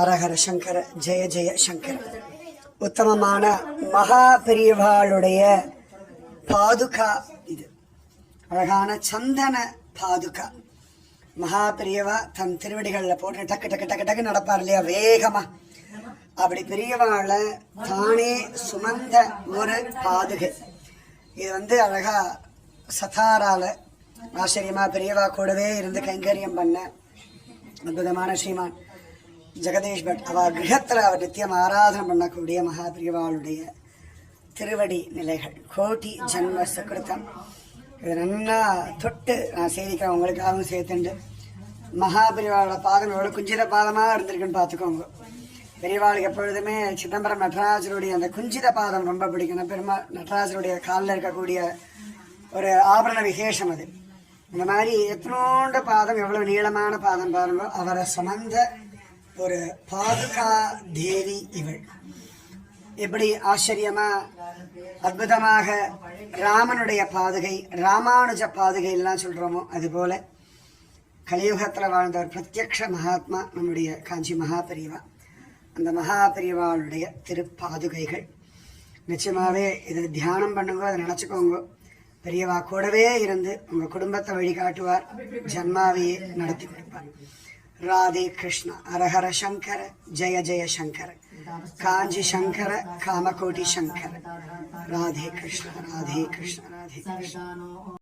அரஹர சங்கர ஜெய ஜெய சங்கர. உத்தமமான மகா பெரியவாளுடைய பாதுகா இது. அழகான சந்தன பாதுகா. மகா பெரியவா தன் திருவடிகளில் போட்டு டக்கு டக்கு டக்கு டக்கு நடப்பார் இல்லையா? வேகமா. அப்படி பெரியவாளை தானே சுமந்த ஒரு பாதுகை. இது வந்து அழகா சதாரால ஆச்சரியமா பெரியவா கூடவே இருந்து கைங்கரியம் பண்ண அற்புதமான ஸ்ரீமான். ஜெகதீஷ் பட் அவ கிரகத்தில் அவர் நித்தியம் ஆராதனை பண்ணக்கூடிய மகாபிரிவாளுடைய திருவடி நிலைகள். கோட்டி ஜன்ம சுக்கிருத்தம் இது நல்லா தொட்டு நான் சேவிக்கிறேன் உங்களுக்காகவும் சேர்த்துண்டு. மகாபிரிவாளோட பாதம் எவ்வளோ குஞ்சித பாதமாக இருந்திருக்குன்னு பார்த்துக்கோங்க. பெரியவாளுக்கு எப்பொழுதுமே சிதம்பரம் நடராஜருடைய அந்த குஞ்சித பாதம் ரொம்ப பிடிக்கும். பெருமா நடராஜருடைய காலில் இருக்கக்கூடிய ஒரு ஆபரண விசேஷம் அது. இந்த மாதிரி எத்தனோண்ட பாதம் எவ்வளோ நீளமான பாதம் பாருங்க அவரை சுமந்த ஒரு பாதுகா தேவி இவள். எப்படி ஆச்சரியமா அற்புதமாக ராமனுடைய பாதுகை ராமானுஜ பாதுகை எல்லாம் சொல்றோமோ அதுபோல கலியுகத்தில் வாழ்ந்த ஒரு பிரத்யக்ஷ மகாத்மா நம்முடைய காஞ்சி மகாபெரிவா அந்த மகாபெரிவாளுடைய திருப்பாதுகைகள். நிச்சயமாகவே இதை தியானம் பண்ணுங்க அதை நினச்சிக்கோங்க. பெரியவா கூடவே இருந்து உங்கள் குடும்பத்தை வழிகாட்டுவார் ஜன்மாவையே நடத்தி கொடுப்பார். ராதே கிருஷ்ண அரஹர சங்கர ஜெய ஜெய சங்கர காஞ்சி சங்கர காமகோட்டி சங்கர ராதே கிருஷ்ண ராதே கிருஷ்ண ராதே கிருஷ்ண